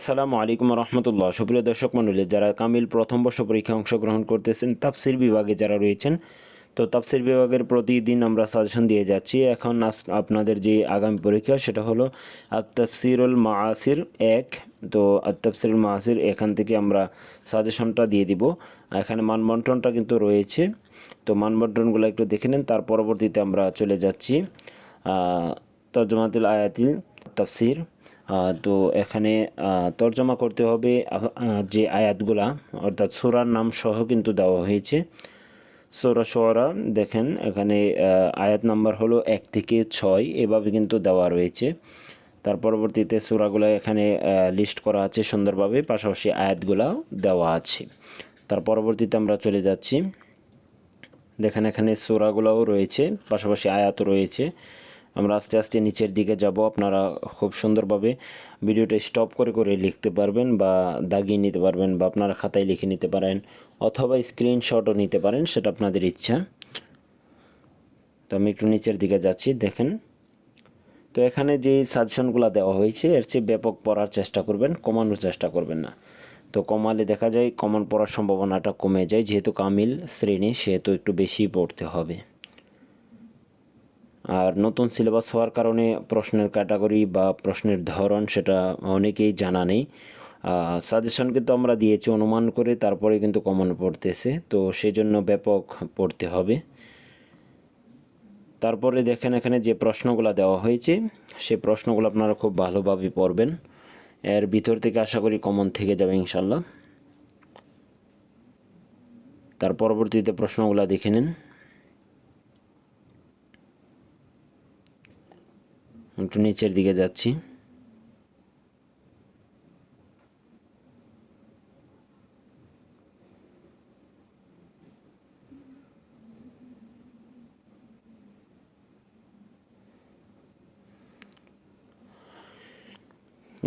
আসসালামু আলাইকুম রহমতুল্লাহ সুপ্রিয় দর্শক মণ্ডলী, যারা কামিল প্রথম বর্ষ পরীক্ষায় অংশগ্রহণ করতেছেন, তাফসির বিভাগে যারা রয়েছেন, তো তাফসির বিভাগের প্রতিদিন আমরা সাজেশন দিয়ে যাচ্ছি। এখন আপনাদের যে আগামী পরীক্ষা, সেটা হলো আত তাফসিরুল মাআসির এক। তো আত তাফসিরুল মাআসির এখান থেকে আমরা সাজেশনটা দিয়ে দিব। এখানে মানবন্টনটা কিন্তু রয়েছে। তো মানবন্টনগুলো একটু দেখে নেন, তার পরবর্তীতে আমরা চলে যাচ্ছি। তর্জমাতুল আয়াতিল তাফসির। তো এখানে তর্জমা করতে হবে যে আয়াতগুলা, অর্থাৎ সোরার নাম সহ কিন্তু দেওয়া হয়েছে। সোরা সোরা দেখেন, এখানে আয়াত নাম্বার হলো এক থেকে ছয়, এভাবে কিন্তু দেওয়া রয়েছে। তার পরবর্তীতে সুরাগুলো এখানে লিস্ট করা আছে সুন্দরভাবে, পাশাপাশি আয়াতগুলাও দেওয়া আছে। তার পরবর্তীতে আমরা চলে যাচ্ছি। দেখেন, এখানে সোরাগুলোও রয়েছে, পাশাপাশি আয়াতও রয়েছে। আমরা আস্তে আস্তে নিচের দিকে যাব। আপনারা খুব সুন্দরভাবে ভিডিওটা স্টপ করে করে লিখতে পারবেন বা দাগিয়ে নিতে পারবেন বা আপনারা খাতায় লিখে নিতে পারেন অথবা স্ক্রিনশটও নিতে পারেন, সেটা আপনাদের ইচ্ছা। তো আমি একটু নিচের দিকে যাচ্ছি, দেখেন। তো এখানে যে সাজেশনগুলো দেওয়া হয়েছে, এর চেয়ে ব্যাপক পড়ার চেষ্টা করবেন, কমানোর চেষ্টা করবেন না। তো কমালে দেখা যায়, কমন পড়ার সম্ভাবনাটা কমে যায়, যেহেতু কামিল শ্রেণি, সেহেতু একটু বেশি পড়তে হবে। আর নতুন সিলেবাস হওয়ার কারণে প্রশ্নের ক্যাটাগরি বা প্রশ্নের ধরন সেটা অনেকেই জানা নেই। সাজেশন কিন্তু আমরা দিয়েছি, অনুমান করে তারপরে কিন্তু কমন পড়তেছে। তো সেই জন্য ব্যাপক পড়তে হবে। তারপরে দেখেন এখানে যে প্রশ্নগুলো দেওয়া হয়েছে, সে প্রশ্নগুলো আপনারা খুব ভালোভাবে পড়বেন। এর ভিতর থেকে আশা করি কমন থেকে যাবে ইনশাল্লাহ তার পরবর্তীতে প্রশ্নগুলো দেখে নিন। একটু নিচের দিকে যাচ্ছি।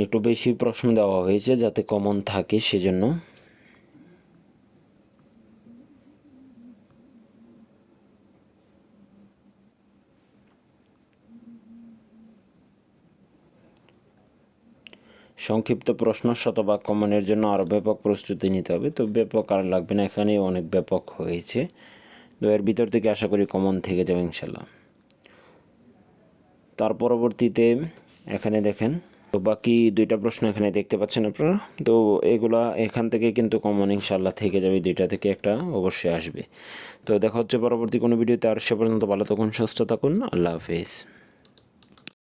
একটু বেশি প্রশ্ন দেওয়া হয়েছে যাতে কমন থাকে সেজন্য। সংক্ষিপ্ত প্রশ্ন, শতভাগ কমনের জন্য আরও ব্যাপক প্রস্তুতি নিতে হবে। তো ব্যাপক আর লাগবে না এখানে অনেক ব্যাপক হয়েছে। তো এর ভিতর থেকে আশা করি কমন থেকে যাবে ইনশাল্লাহ তার পরবর্তীতে এখানে দেখেন, তো বাকি দুইটা প্রশ্ন এখানে দেখতে পাচ্ছেন আপনারা। তো এগুলা এখান থেকে কিন্তু কমন ইনশাল্লাহ থেকে যাবে দুইটা থেকে একটা অবশ্যই আসবে। তো দেখা হচ্ছে পরবর্তী কোনো ভিডিওতে, আর সে পর্যন্ত ভালো থাকুন, সুস্থ থাকুন, আল্লাহ হাফিজ।